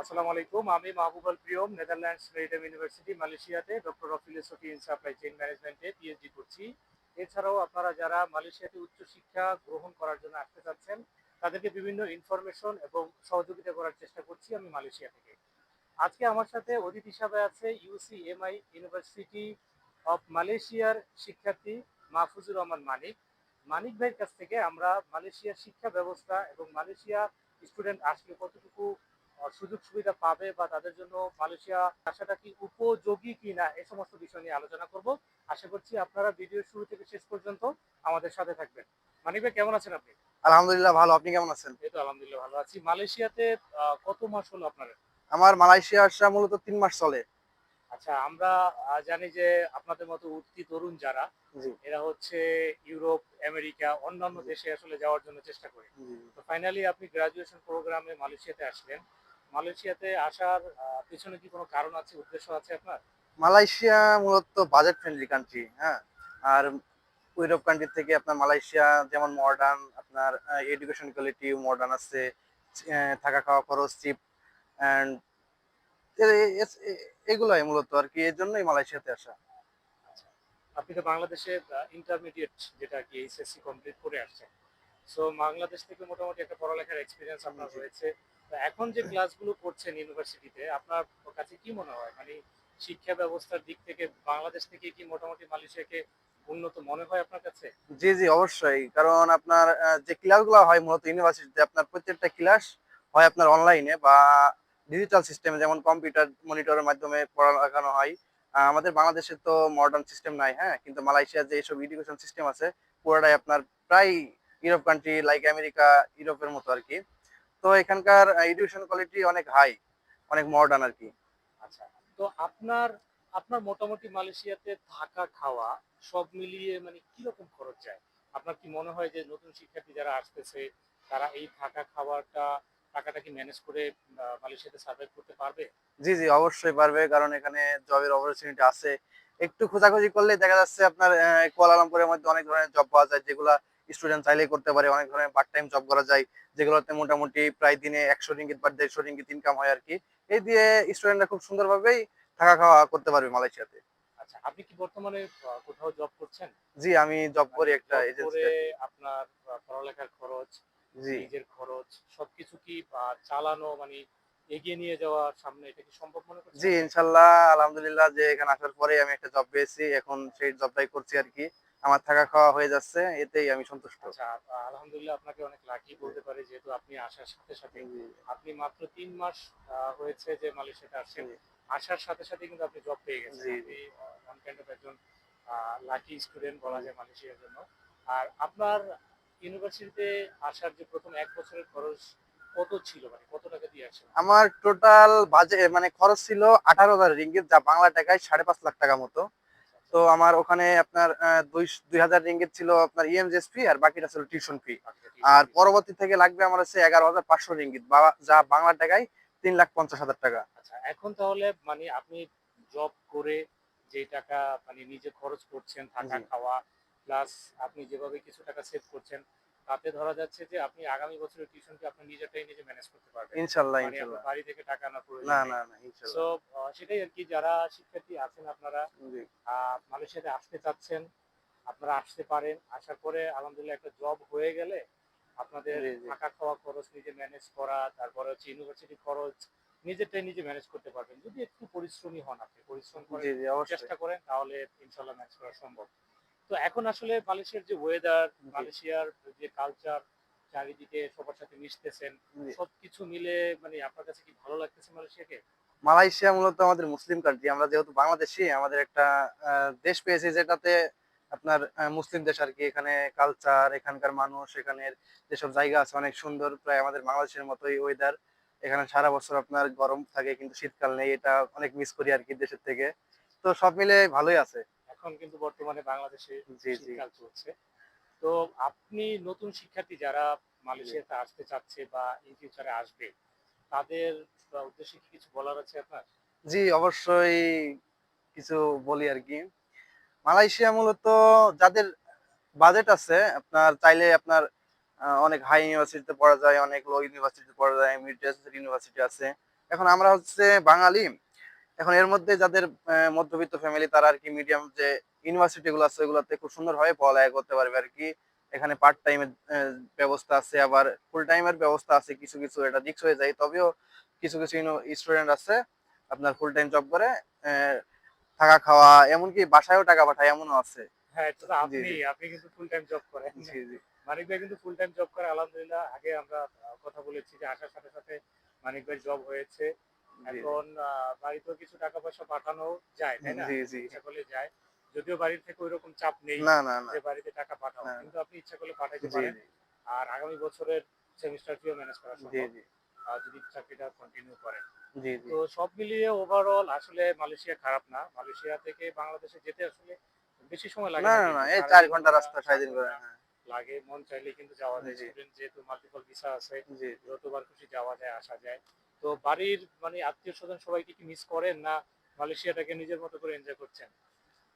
আসসালামু আলাইকুম আমি Mahbub Al Priyam, Netherlands maritime university, মালয়েশিয়াতে doctor of philosophy in supply chain ম্যানেজমেন্টে পিএইচডি করছি। এছাড়াও আপনারা যারা মালয়েশিয়াতে উচ্চশিক্ষা গ্রহণ করার জন্য আসতে চাচ্ছেন, তাদেরকে বিভিন্ন ইনফরমেশন এবং সহযোগিতা করার চেষ্টা করছি আমি মালয়েশিয়া থেকে। আজকে আমার সাথে অতিথি হিসাবে আছে ইউসিএমআই ইউনিভার্সিটি অফ মালয়েশিয়ার শিক্ষার্থী মাহফুজুর রহমান মানিক। মানিক ভাইয়ের কাছ থেকে আমরা মালয়েশিয়ার শিক্ষা ব্যবস্থা এবং মালয়েশিয়া স্টুডেন্ট আসলে কতটুকু সুযোগ সুবিধা পাবে বা তাদের জন্য মালয়েশিয়া আসাটা কি উপযোগী কিনা এই সমস্ত বিষয় নিয়ে আলোচনা করব। আশা করছি আপনারা ভিডিও শুরু থেকে শেষ পর্যন্ত আমাদের সাথে থাকবেন। মানিক ভাই কেমন আছেন আপনি? আলহামদুলিল্লাহ ভালো। আপনি কেমন আছেন? এই তো আলহামদুলিল্লাহ ভালো আছি। মালয়েশিয়াতে কত মাস হলো আপনার? আমার মালয়েশিয়া আসা মূলত তিন মাস চলে। আচ্ছা আমরা জানি যে আপনাদের মতো উঠতি তরুণ যারা এরা হচ্ছে ইউরোপ আমেরিকা অন্যান্য দেশে আসলে যাওয়ার জন্য চেষ্টা করে। তো ফাইনালি আপনি গ্রাজুয়েশন প্রোগ্রামে মালয়েশিয়াতে আসলেন। মালয়েশিয়াতে আসার পিছনে কি কোনো কারণ আছে উদ্দেশ্য আছে আপনার? মালয়েশিয়া মূলত বাজেট ফ্রেন্ডলি কান্ট্রি হ্যাঁ? আর ইউরোপ কান্ট্রি থেকে আপনার মালয়েশিয়া যেমন মডার্ন আপনার এডুকেশন কোয়ালিটি মডার্ন আছে থাকা খাওয়া খরচ চিপ অ্যান্ড এগুলাই মূলত আর কি এর জন্যই মালয়েশিয়াতে আসা। আপনি তো বাংলাদেশে ইন্টারমিডিয়েট যেটা কি এইচএসসি কমপ্লিট করে আসছেন। সো বাংলাদেশ থেকে মোটামুটি একটা পড়ালেখার এক্সপিরিয়েন্স আপনার রয়েছে। এখন যে ক্লাসগুলো করছেন ইউনিভার্সিটিতে আপনার কাছে কি মনে হয়? মানে শিক্ষা ব্যবস্থার দিক থেকে বাংলাদেশ থেকে কি মোটামুটি মালয়েশিয়াকে উন্নত মনে হয় আপনার কাছে? জি জি অবশ্যই। কারণ আপনার যে ক্লাসগুলো হয় মূলত ইউনিভার্সিটিতে আপনার প্রত্যেকটা ক্লাস হয় আপনার অনলাইনে বা ডিজিটাল সিস্টেমে যেমন কম্পিউটার মনিটরের মাধ্যমে পড়ালেখানো হয়। আহ, আমাদের বাংলাদেশে তো মডার্ন সিস্টেম নাই হ্যাঁ? কিন্তু মালয়েশিয়ার যে এইসব এডুকেশন সিস্টেম আছে পুরোটাই আপনার প্রায় ইউরোপ কান্ট্রি লাইক আমেরিকা ইউরোপের মতো আর কি তো এখানকার এডুকেশন কোয়ালিটি অনেক হাই অনেক মডার্ন আর কি আচ্ছা তো আপনার আপনার মোটামুটি মালয়েশিয়াতে থাকা খাওয়া সব মিলিয়ে মানে কীরকম খরচ যায়? আপনার কি মনে হয় যে নতুন শিক্ষার্থী যারা আসতেছে তারা এই থাকা খাওয়াটা টাকাটা কি ম্যানেজ করে মালয়েশিয়াতে সার্ভাইভ করতে পারবে? জি জি অবশ্যই পারবে কারণ এখানে জবের অপরচুনিটি আছে। একটু খোঁজাখুঁজি করলে দেখা যাচ্ছে আপনার কুয়ালালামপুরের মধ্যে অনেক ধরনের জব যায় যেগুলা স্টুডেন্ট চাইলেই করতে পারে অনেক ধরনের পার্ট টাইম জব করা যায় যেগুলোতে মোটামুটি প্রায় দিনে একশো রিঙ্গিত বা দেড়শো রিঙ্গিত ইনকাম হয় আর কি এই দিয়ে স্টুডেন্টরা খুব সুন্দরভাবেই থাকা খাওয়া করতে পারবে মালয়েশিয়াতে। আচ্ছা আপনি কি বর্তমানে কোথাও জব করছেন? জি আমি জব করি একটা Job আপনার পড়ালেখার খরচ জি। নিজের খরচ সবকিছু কি চালানো মানে এগিয়ে নিয়ে যাওয়া সামনে এটা কি সম্ভব মনে করছেন? জি ইনশাল্লাহ আলহামদুলিল্লাহ যে এখানে আসার পরে আমি একটা জব পেয়েছি এখন সেই জবটাই করছি আর কি আমার থাকা খাওয়া হয়ে যাচ্ছে এতেই আমি সন্তুষ্ট। আচ্ছা আলহামদুলিল্লাহ আপনাকে অনেক লাকি বলতে পারি যেহেতু আপনি আসার সাথে সাথে আপনি মাত্র তিন মাস হয়েছে যে মালয়েশিয়াতে আসছেন। আসার সাথে সাথে কিন্তু আপনি জব পেয়ে গেছেন। একজন লাকি স্টুডেন্ট বলা যায় মালয়েশিয়ার জন্য। আর আপনার ইউনিভার্সিটিতে আসার যে প্রথম এক বছরের খরচ কত ছিল? মানে কত টাকা দিয়ে আমার টোটাল বাজে মানে খরচ ছিল আঠারো হাজার রিঙ্গিত যা বাংলা টাকায় সাড়ে পাঁচ লাখ টাকা মতো। তো আমার ওখানে আপনার দুই দুই হাজার রিঙ্গিত ছিল আপনার ইএমজেস ফি আর বাকিটা ছিল টিউশন ফি আর পরবর্তী থেকে লাগবে আমার হচ্ছে এগারো হাজার পাঁচশো রিঙ্গিত। বা যা বাংলা টাকায় তিন লাখ পঞ্চাশ হাজার টাকা। আচ্ছা এখন তাহলে মানে আপনি জব করে যে টাকা মানে নিজে খরচ করছেন থাকা খাওয়া প্লাস আপনি যেভাবে কিছু টাকা সেভ করছেন তাতে ধরা যাচ্ছে যে আপনি আগামী বছরের আপনি নিজেরটাই নিজে ম্যানেজ করতে পারবেন। ইনশাল্লাহ মানে আপনার ইনশাল্লাহ বাড়ি থেকে টাকা না না না ইনশাল্লাহ। সো সেটাই আর কি যারা শিক্ষার্থী আছেন আপনারা মালয়েশিয়াতে আসতে চাচ্ছেন আপনারা আসতে পারেন। আসার পরে আলহামদুলিল্লাহ একটা জব হয়ে গেলে আপনাদের। থাকা খাওয়া খরচ নিজে ম্যানেজ করা তারপরে হচ্ছে ইউনিভার্সিটি খরচ নিজেরটাই নিজে ম্যানেজ করতে পারবেন। যদি একটু পরিশ্রমী হন আপনি পরিশ্রম করে জি চেষ্টা করেন তাহলে ইনশাল্লাহ ম্যানেজ করা সম্ভব। তো এখন আসলে মালয়েশিয়ার যে ওয়েদার। মালয়েশিয়ার যে কালচার চারিদিকে সবার সাথে মিশতেছেন সবকিছু মিলে মানে আপনার কাছে কি ভালো লাগতেছে মালয়েশিয়াকে? মালয়েশিয়া মূলত আমাদের মুসলিম কান্ট্রি আমরা যেহেতু বাংলাদেশি আমাদের একটা দেশ পেয়েছি যেটাতে আপনার মুসলিম দেশ আর কি এখানে কালচার এখানকার মানুষ এখানের যেসব জায়গা আছে অনেক সুন্দর প্রায় আমাদের বাংলাদেশের মতোই ওয়েদার এখানে সারা বছর আপনার গরম থাকে কিন্তু শীতকাল নেই এটা অনেক মিস করি আর কি দেশের থেকে। তো সব মিলে ভালোই আছে। এখন কিন্তু বর্তমানে বাংলাদেশে শীতকাল চলছে। তো আপনি নতুন শিক্ষার্থী যারা মালয়েশিয়াতে আসতে চাচ্ছে বা ইন ফিউচারে আসবে তাদের উদ্দেশ্যে কি কিছু বলার আছে আপনার? জি অবশ্যই কিছু বলি আর কি। মালয়েশিয়া মূলত যাদের বাজেট আছে আপনার চাইলে আপনার অনেক হাই ইউনিভার্সিটিতে পড়া যায় অনেক লো ইউনিভার্সিটিতে পড়া যায় মিড ইউনিভার্সিটি আছে। এখন আমরা হচ্ছে বাঙালি। এখন এর মধ্যে যাদের মধ্যবিত্ত ফ্যামিলি তারা আর কি মিডিয়াম যে ইউনিভার্সিটি গুলো আছে ওগুলোতে খুব সুন্দরভাবে পড়ালেখা করতে পারবে আর কি। এখানে পার্ট টাইমের ব্যবস্থা আছে আবার ফুল টাইমের ব্যবস্থা আছে কিছু কিছু এটা রিক্স হয়ে যায়। তবেও কিছু কিছু স্টুডেন্ট আছে আপনার ফুল টাইম জব করে থাকা খাওয়া এমনকি বাসায়ও টাকা পাঠায় এমনও আছে। হ্যাঁ আপনি আপনি কিন্তু ফুল টাইম জব করেন। জি জি। মানিক ভাই কিন্তু ফুল টাইম জব করে আলহামদুলিল্লাহ আগে আমরা কথা বলেছি যে আসার সাথে সাথে মানিক ভাই জব হয়েছে। এখন বাড়িতেও কিছু টাকা পয়সা পাঠানো যায় তাই না? জি জি। ইচ্ছা করলে যায়। যদিও বাড়ির থেকে ওইরকম চাপ নেই না না যে বাড়িতে টাকা পাঠাও কিন্তু আপনি ইচ্ছা করলে পাঠাইতে পারেন। আর আগামী বছরের সেমিস্টার ফিও ম্যানেজ করা সম্ভব। যদি চাকরিটা কন্টিনিউ করেন। জি জি। তো সব মিলিয়ে ওভারঅল আসলে মালয়েশিয়া খারাপ না। মালয়েশিয়া থেকে বাংলাদেশে যেতে আসলে বেশি সময় লাগে না না না এই চার ঘণ্টা রাস্তা সাড়ে তিন করে হ্যাঁ, লাগে মন চাইলে কিন্তু যাওয়া যায়। স্টুডেন্ট যেহেতু মাল্টিপল ভিসা আছে যতবার খুশি যাওয়া যায় আসা যায়। তো বাড়ির মানে আত্মীয় স্বজন সবাইকে কি মিস করেন না মালয়েশিয়াটাকে নিজের মতো করে এনজয় করছেন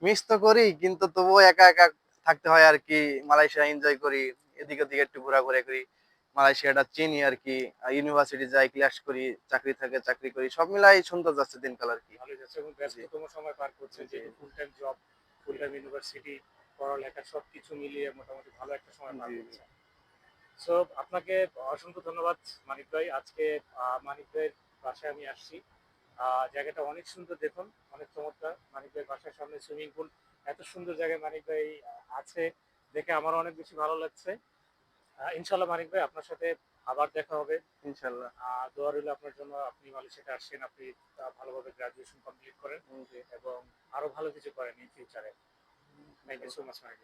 মিস তো করি কিন্তু তবুও একা একা থাকতে হয় আর কি মালয়েশিয়া এনজয় করি এদিক ওদিকে একটু ঘোরাঘুরি করি মালয়েশিয়াটা চিনি আর কি ইউনিভার্সিটি যাই ক্লাস করি চাকরি থাকে চাকরি করি সব মিলাই সুন্দর যাচ্ছে দিনকাল আর কি ভালো যাচ্ছে এবং ব্যস্ততম সময় পার করছেন। যেহেতু full time job full time university পড়ালেখা সবকিছু মিলিয়ে মোটামুটি ভালো একটা সময় পার। করছেন সো আপনাকে অসংখ্য ধন্যবাদ মানিক ভাই। আজকে মানিক ভাইয়ের বাসায় আমি আসছি। জায়গাটা অনেক সুন্দর দেখুন অনেক চমৎকার। মানিক ভাই বাসার সামনে সুইমিং পুল। এত সুন্দর জায়গায় মানিক ভাই আছে। দেখে আমার অনেক বেশি ভালো লাগছে। ইনশাল্লাহ মানিক ভাই আপনার সাথে আবার দেখা হবে। ইনশাল্লাহ আহ, দোয়া রইল আপনার জন্য। আপনি মালয়েশিয়াতে আসছেন আপনি ভালোভাবে গ্রাজুয়েশন কমপ্লিট করেন এবং আরও ভালো কিছু করেন ইন ফিউচারে thank you so much Manik